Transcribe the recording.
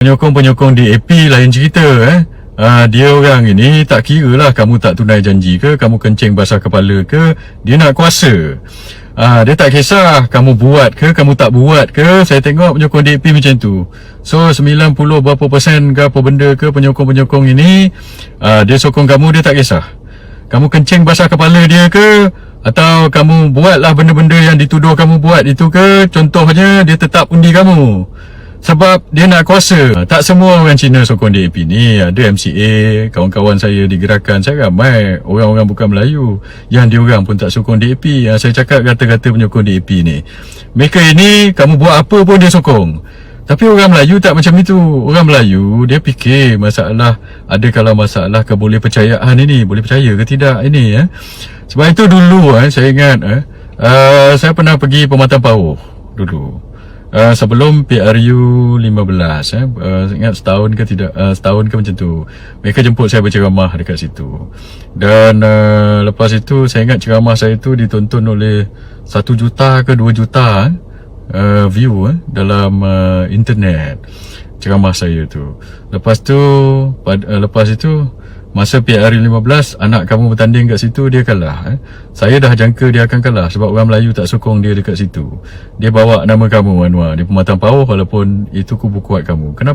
Penyokong-penyokong DAP lain cerita eh. Uh, dia orang ini tak kira lah kamu tak tunai janji ke, kamu kencing basah kepala ke, dia nak kuasa. Uh, dia tak kisah kamu buat ke, kamu tak buat ke, saya tengok penyokong DAP macam tu. So 90 berapa persen ke apa benda ke penyokong-penyokong ini, uh, dia sokong kamu, dia tak kisah. Kamu kencing basah kepala dia ke, atau kamu buatlah benda-benda yang dituduh kamu buat itu ke, contohnya dia tetap undi kamu. Sebab dia nak kuasa. Tak semua orang Cina sokong DAP ni Ada MCA Kawan-kawan saya di gerakan Saya ramai. Orang-orang bukan Melayu. Yang dia orang pun tak sokong DAP ha, Saya cakap kata-kata penyokong DAP ni. Mereka ini Kamu buat apa pun dia sokong. Tapi orang Melayu tak macam itu. Orang Melayu Dia fikir masalah Ada kalau masalah keboleh percayaan ini? Boleh percaya ke tidak ini ya. Sebab itu dulu eh, Saya ingat eh, uh, Saya pernah pergi Pematang Pauh Dulu Uh, sebelum PRU 15 eh uh, ingat setahun ke tidak uh, setahun ke macam tu mereka jemput saya berceramah dekat situ. Dan uh, lepas itu saya ingat ceramah saya tu ditonton oleh 1 juta ke 2 juta uh, view eh, dalam uh, internet ceramah saya tu. Lepas tu pad, uh, lepas itu Masa PRU 15 Anak kamu bertanding kat situ Dia kalah eh? Saya dah jangka dia akan kalah Sebab orang Melayu tak sokong dia dekat situ Dia bawa nama kamu Anwar Di pematang pauh Walaupun itu kubu kuat kamu Kenapa